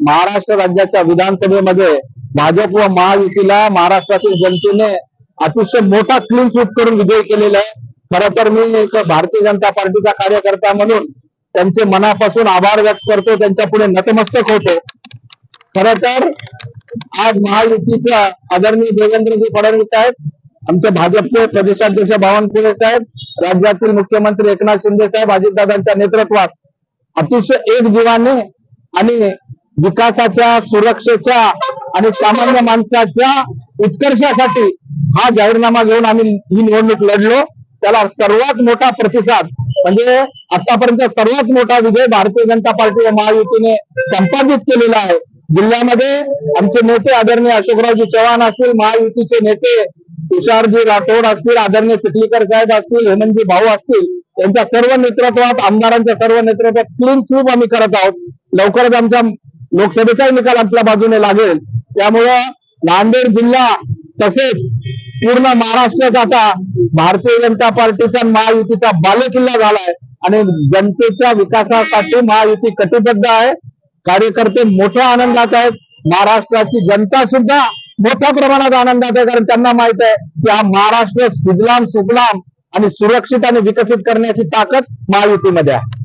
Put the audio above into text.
महाराष्ट्र राज्याच्या विधानसभेमध्ये भाजप व महायुतीला महाराष्ट्रातील जनतेने अतिशय मोठा क्लीन स्वीप करून विजय केलेला आहे. खरं तर मी एक भारतीय जनता पार्टीचा कार्यकर्ता म्हणून त्यांचे मनापासून आभार व्यक्त करतो. त्यांच्या पुढे नतमस्तक होतो. खर तर आज महायुतीच्या आदरणीय देवेंद्रजी फडणवीस साहेब आमचे भाजपचे प्रदेशाध्यक्ष बावनकुळे साहेब राज्यातील मुख्यमंत्री एकनाथ शिंदे साहेब अजितदादांच्या नेतृत्वात अतिशय एक जीवाने आणि विकासाच्या सुरक्षेच्या आणि सामान्य माणसाच्या उत्कर्षासाठी हा जाहीरनामा घेऊन आम्ही ही निवडणूक लढलो. त्याला सर्वात मोठा प्रतिसाद म्हणजे आतापर्यंत सर्वात मोठा विजय भारतीय जनता पार्टी व महायुतीने संपादित केलेला आहे. जिल्ह्यामध्ये आमचे नेते आदरणीय अशोकरावजी चव्हाण असतील महायुतीचे नेते तुषारजी राठोड असतील आदरणीय चिखलीकर साहेब असतील हेमंतजी भाऊ असतील यांच्या सर्व नेतृत्वात आमदारांच्या सर्व नेतृत्वात क्लीन स्वीप आम्ही करत आहोत. लवकरच आमच्या लोकसभेचा निकाल आपल्या बाजूने लागेल. त्यामुळं नांदेड जिल्हा तसेच पूर्ण महाराष्ट्राचा आता भारतीय जनता पार्टीचा महायुतीचा बालेकिल्ला झालाय. आणि जनतेच्या विकासासाठी महायुती कटिबद्ध आहे. कार्यकर्ते मोठ्या आनंदात आहेत. महाराष्ट्राची जनता सुद्धा मोठ्या प्रमाणात आनंदात आहे कारण त्यांना माहीत आहे की हा महाराष्ट्र सुजलाम सुफलाम आणि सुरक्षित आणि विकसित करण्याची ताकद महायुतीमध्ये आहे